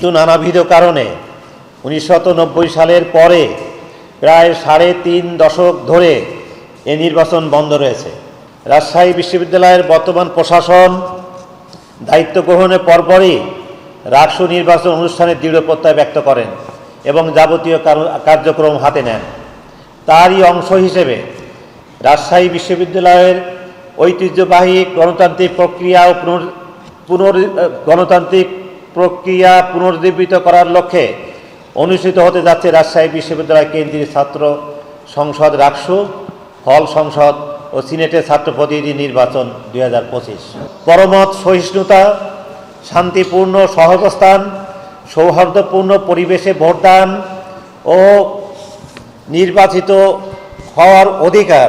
কিন্তু নানাবিধ কারণে উনিশশো সালের পরে প্রায় সাড়ে তিন দশক ধরে এ নির্বাচন বন্ধ রয়েছে। রাজশাহী বিশ্ববিদ্যালয়ের বর্তমান প্রশাসন দায়িত্ব গ্রহণের পরপরই রাষ্ট্র নির্বাচন অনুষ্ঠানে দৃঢ় প্রত্যয় ব্যক্ত করেন এবং যাবতীয় কার্যক্রম হাতে নেন। তারই অংশ হিসেবে রাজশাহী বিশ্ববিদ্যালয়ের ঐতিহ্যবাহী গণতান্ত্রিক প্রক্রিয়া ও পুনর পুনর, গণতান্ত্রিক প্রক্রিয়া পুনর্জীবিত করার লক্ষ্যে অনুষ্ঠিত হতে যাচ্ছে রাজশাহী বিশ্ববিদ্যালয় কেন্দ্রীয় ছাত্র সংসদ রাকসু, হল সংসদ ও সিনেটের ছাত্র প্রতিনিধি নির্বাচন দুই হাজার পঁচিশ। পরমত সহিষ্ণুতা, শান্তিপূর্ণ সহাবস্থান সৌহার্দ্যপূর্ণ পরিবেশে ভোটদান ও নির্বাচিত হওয়ার অধিকার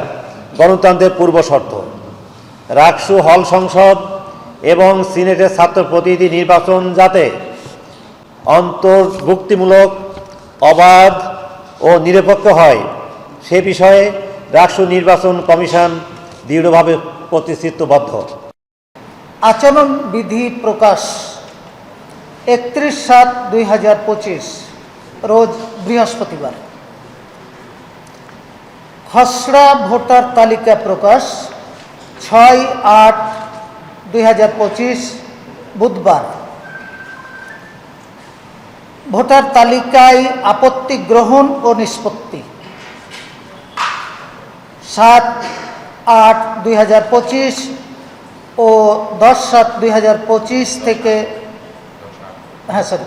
গণতন্ত্রের পূর্ব শর্ত রাকসু, হল সংসদ এবং সিনেটের ছাত্র প্রতিনিধি নির্বাচন যাতে অন্তর্ভুক্তিমূলক, অবাধ ও নিরপেক্ষ হয়, সে বিষয়ে রাষ্ট্র নির্বাচন কমিশন দৃঢ়ভাবে প্রতিশ্রুতিবদ্ধ। আচরণ বিধি প্রকাশ, একত্রিশ সাত দুই হাজার পঁচিশ, রোজ বৃহস্পতিবার। খসড়া ভোটার তালিকা প্রকাশ, ছয় আট দুই হাজার পঁচিশ বুধবার। ভোটার তালিকায় আপত্তি গ্রহণ ও নিষ্পত্তি। সাত আট দুই হাজার পঁচিশ ও দশ সাত দুই হাজার পঁচিশ থেকে হ্যাঁ স্যার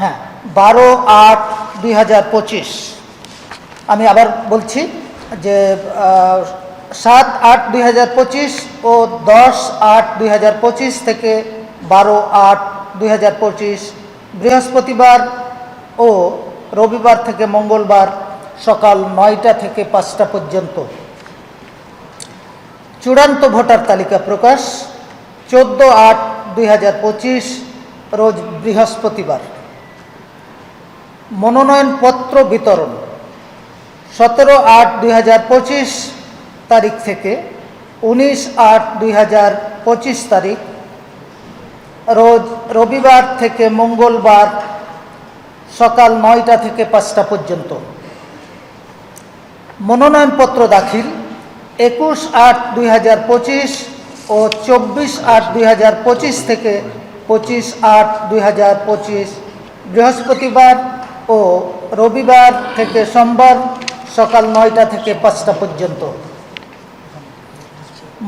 হ্যাঁ বারো আট দুই হাজার পঁচিশ। আমি আবার বলছি যে সাত আট দুই ও দশ আট দুই থেকে বারো আট দুই বৃহস্পতিবার ও রবিবার থেকে মঙ্গলবার সকাল নয়টা থেকে পাঁচটা পর্যন্ত। চূড়ান্ত ভোটার তালিকা প্রকাশ চোদ্দ আট দুই রোজ বৃহস্পতিবার। মনোনয়নপত্র বিতরণ সতেরো আট দুই তারিখ থেকে উনিশ আট দুই হাজার পঁচিশ তারিখ, রোজ রবিবার থেকে মঙ্গলবার সকাল নয়টা থেকে পাঁচটা পর্যন্ত। মনোনয়নপত্র দাখিল একুশ আট দুই হাজার পঁচিশ ও চব্বিশ আট দুই হাজার পঁচিশ থেকে পঁচিশ আট দুই হাজার পঁচিশ বৃহস্পতিবার ও রবিবার থেকে সোমবার সকাল নয়টা থেকে পাঁচটা পর্যন্ত।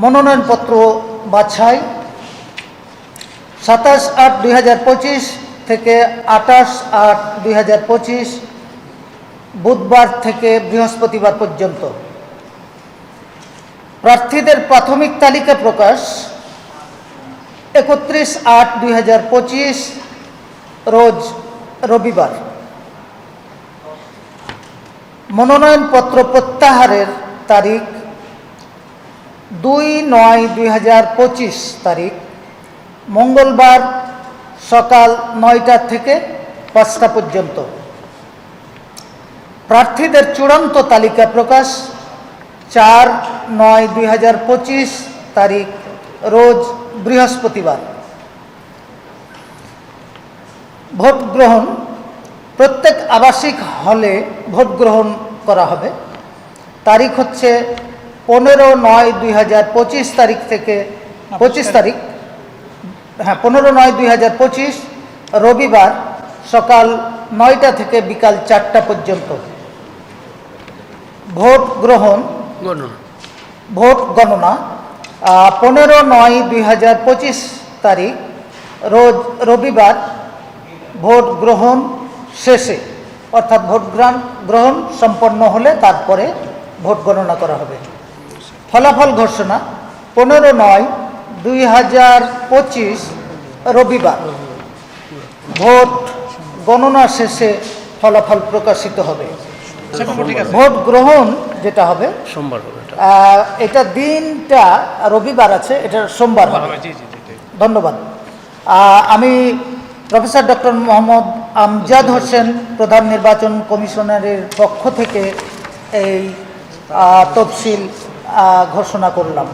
মনোনয়নপত্র বাছাই সাতাশ আট দুই থেকে আঠাশ আট দুই বুধবার থেকে বৃহস্পতিবার পর্যন্ত। প্রার্থীদের প্রাথমিক তালিকা প্রকাশ একত্রিশ আট দুই রোজ রবিবার। মনোনয়নপত্র প্রত্যাহারের তারিখ দুই নয় দুই তারিখ, মঙ্গলবার সকাল নয়টা থেকে পাঁচটা পর্যন্ত। প্রার্থীদের চূড়ান্ত তালিকা প্রকাশ চার নয় দুই তারিখ রোজ বৃহস্পতিবার। ভোট গ্রহণ, প্রত্যেক আবাসিক হলে ভোট গ্রহণ করা হবে। তারিখ হচ্ছে পনেরো নয় দুই হাজার পঁচিশ তারিখ থেকে পঁচিশ তারিখ। হ্যাঁ পনেরো নয় দুই হাজার পঁচিশ রবিবার সকাল নয়টা থেকে বিকাল চারটা পর্যন্ত। ভোট গ্রহণ ভোট গণনা পনেরো নয় দুই হাজার পঁচিশ তারিখ রোজ রবিবার ভোট গ্রহণ শেষে অর্থাৎ ভোট গ্রহণ গ্রহণ সম্পন্ন হলে তারপরে ভোট গণনা করা হবে। ফলাফল ঘোষণা পনেরো নয় দুই হাজার পঁচিশ রবিবার। ভোট গণনা শেষে ফলাফল প্রকাশিত হবে। ভোট গ্রহণ যেটা হবে সোমবার এটা দিনটা রবিবার আছে এটা সোমবার হবে। ধন্যবাদ। আমি প্রফেসর ডক্টর মোহাম্মদ আমজাদ হোসেন প্রধান নির্বাচন কমিশনারের পক্ষ থেকে এই তফসিল ঘোষণা করলাম।